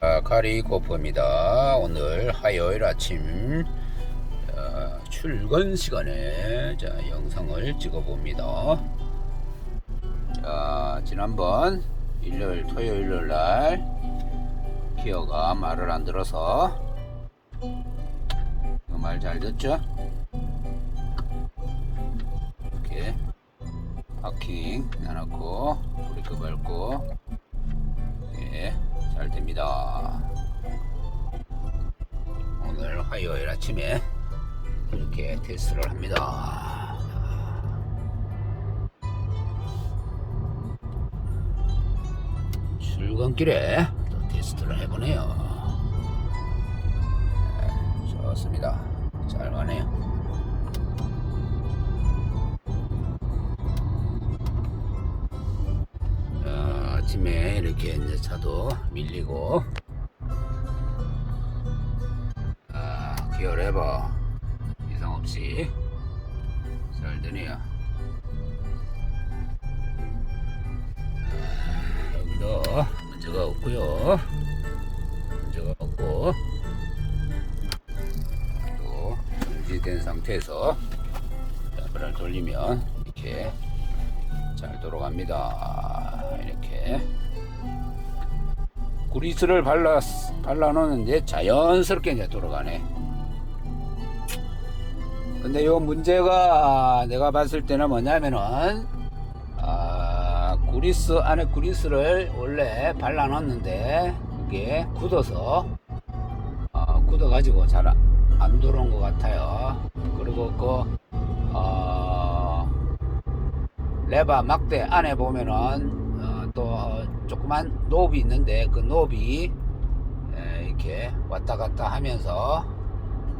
아, 가리 고프입니다. 오늘 화요일 아침 어, 출근 시간에 자, 영상을 찍어봅니다. 자, 지난번 일요일, 토요일 날 기어가 말을 안 들어서 그 말 잘 듣죠? 이렇게 파킹 해놓고 브레이크 밟고 예, 잘 됩니다. 오늘 화요일 아침에 이렇게 테스트를 합니다. 출근길에 또 테스트를 해보네요. 네, 좋습니다. 잘 가네요. 아침에 이렇게 이제 차도 밀리고 아, 기어 레버 이상 없이 잘 되네요. 아, 여기도 문제가 없고요. 문제가 없고 또 정지된 상태에서 레버를 돌리면 이렇게 잘 돌아갑니다. 이렇게 구리스를 발라 발라 놓는데 자연스럽게 이제 돌아가네. 근데 요 문제가 내가 봤을 때는 뭐냐면은 아, 구리스 안에 구리스를 원래 발라 놨는데 그게 굳어서 어, 굳어 가지고 잘안 돌아온 것 같아요. 그리고 그 레바 막대 안에 보면은 어, 또 조그만 노브이 있는데 그 노브이 에, 이렇게 왔다 갔다 하면서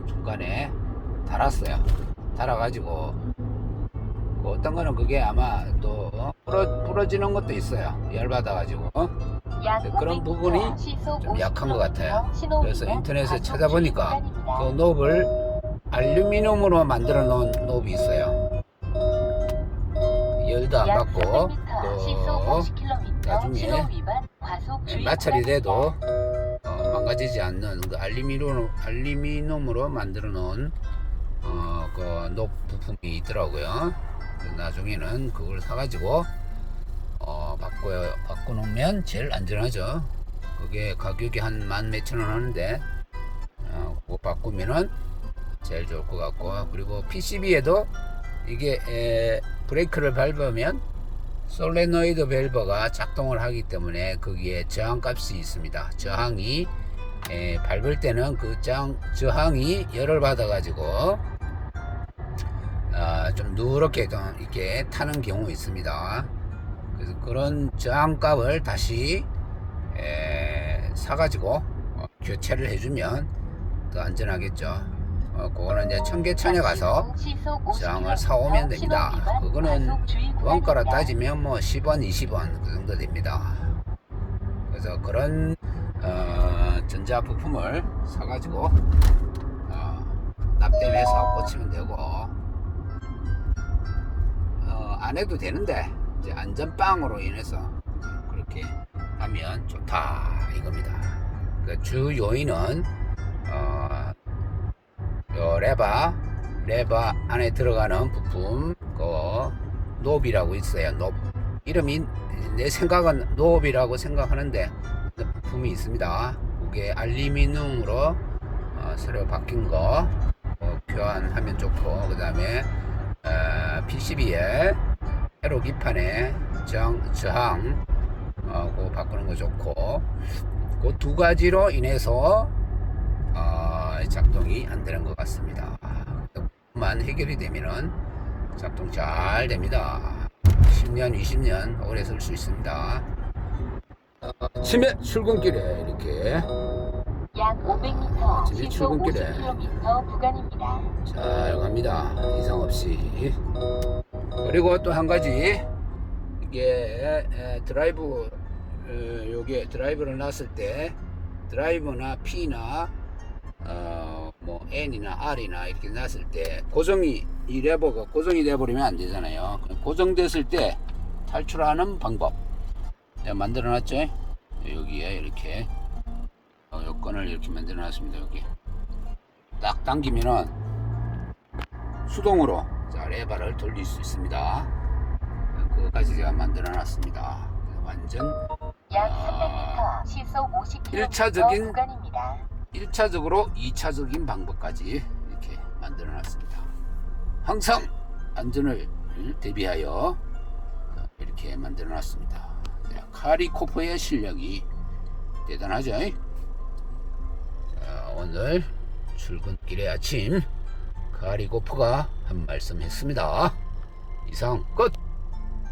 중간에 달았어요. 달아가지고 그 어떤 거는 그게 아마 또 부러, 부러지는 것도 있어요. 열받아가지고 어? 네, 그런 부분이 좀 약한 것 같아요. 그래서 인터넷에 찾아보니까 그 노브를 알루미늄으로 만들어 놓은 노브이 있어요. 열도 안 받고 또 나중에 마찰이 돼도 어, 망가지지 않는 그 알루미늄, 알루미늄으로 만들어 놓은 어, 그노 부품이 있더라고요. 나중에는 그걸 사가지고 어, 바꿔 바꿔놓으면 제일 안전하죠. 그게 가격이 한 만 몇천 원 하는데 어, 그거 바꾸면은 제일 좋을 것 같고 그리고 PCB에도 이게 에, 브레이크를 밟으면 솔레노이드 밸브가 작동을 하기 때문에 거기에 저항값이 있습니다. 저항이 에, 밟을 때는 그 저항, 저항이 열을 받아 가지고 아, 좀 누렇게 좀 이렇게 타는 경우 있습니다. 그래서 그런 저항값을 다시 에, 사가지고 어, 교체를 해주면 더 안전하겠죠. 어, 그거는 이제 청계천에 가서 저항을 사오면 됩니다. 그거는 원가로 따지면 뭐 10원, 20원 그 정도 됩니다. 그래서 그런 어, 전자 부품을 사가지고 어, 납땜해서 꽂히면 되고 어, 안 해도 되는데 이제 안전빵으로 인해서 그렇게 하면 좋다 이겁니다. 그 주 요인은 어, 요 레바 레바 안에 들어가는 부품 그 노브이라고 있어요. 노 이름이 내 생각은 노브이라고 생각하는데 그 부품이 있습니다. 그게 알루미늄으로 어, 새로 바뀐 거 어, 교환하면 좋고 그 다음에 어, PCB에 회로 기판에 저항, 저항 어, 바꾸는 거 좋고 그 두 가지로 인해서 어, 작동이 안 되는 것 같습니다. 만 해결이 되면은 작동 잘 됩니다. 10년, 20년 오래 쓸 수 있습니다. 어, 치매 출근길에 이렇게 약 500m, 집이 출근길에. 50km 구간입니다. 잘 갑니다. 이상 없이. 그리고 또 한 가지 이게 에, 드라이브 어, 요게 드라이브를 놨을 때 드라이버나 P나 어, 뭐 N이나 R이나 이렇게 놨을 때 고정이 이 레버가 고정이 돼 버리면 안 되잖아요. 고정됐을 때 탈출하는 방법 내가 만들어 놨죠. 여기에 이렇게 끈을 이렇게 만들어 놨습니다 여기 딱 당기면은 수동으로 자 레바를 돌릴 수 있습니다 그것까지 제가 만들어 놨습니다 완전 약 아. 300m 시속 50km 일차적인 구간입니다. 1차적으로 2차적인 방법까지 이렇게 만들어 놨습니다. 항상 안전을 대비하여 이렇게 만들어 놨습니다. 자, 카리코프의 실력이 대단하죠? 자, 오늘 출근길의 아침 카리코프가 한 말씀 했습니다. 이상 끝!